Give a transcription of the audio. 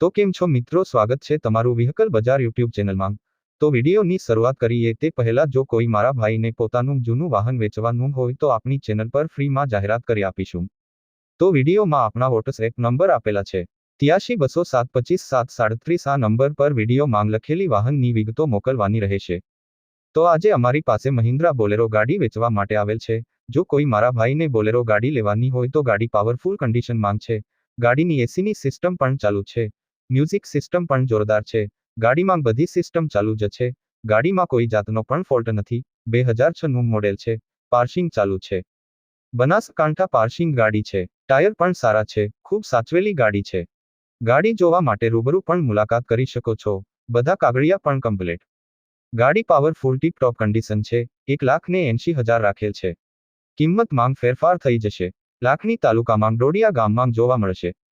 તો કેમ છો મિત્રો? સ્વાગત છે તમારું વ્હીકલ બજાર યુટ્યુબ ચેનલમાં. તો વિડીયોની શરૂઆત કરીએ તે પહેલા જો કોઈ મારા ભાઈને પોતાનું જૂનું વાહન વેચવાનું હોય તો આપણી ચેનલ પર ફ્રીમાં જાહેરાત કરી આપીશું. તો વિડીયોમાં આપણા વોટ્સએપ નંબર આપેલા છે. ત્યાસી બસો સાત પચીસ સાત સાડત્રીસ આ નંબર પર વીડિયો માંગ લખેલી વાહનની વિગતો મોકલવાની રહેશે. તો આજે અમારી પાસે મહિન્દ્રા બોલેરો ગાડી વેચવા માટે આવેલ છે. જો કોઈ મારા ભાઈને બોલેરો ગાડી લેવાની હોય તો ગાડી પાવરફુલ કન્ડિશન માંગ છે. ગાડીની એસીની સિસ્ટમ પણ ચાલુ છે. મ્યુઝિક સિસ્ટમ પણ જોરદાર છે. ગાડીમાં બધી સિસ્ટમ ચાલુ જ છે. ગાડીમાં કોઈ જાતનો પણ ફોલ્ટ નથી. બે હજાર છનું મોડેલ છે. પાર્સિંગ ચાલુ છે. બનાસકાંઠા પાર્સિંગ ગાડી છે. ટાયર પણ સારા છે. ખૂબ સાચવેલી ગાડી છે. ગાડી જોવા માટે રૂબરૂ પણ મુલાકાત કરી શકો છો. બધા કાગળિયા પણ કમ્પ્લીટ ગાડી પાવરફુલ ટીપ ટોપ કન્ડિશન છે. એક લાખ ને એંશી હજાર રાખેલ છે. કિંમત માંગ ફેરફાર થઈ જશે. લાખની તાલુકામાં ડોડિયા ગામમાં જોવા મળશે.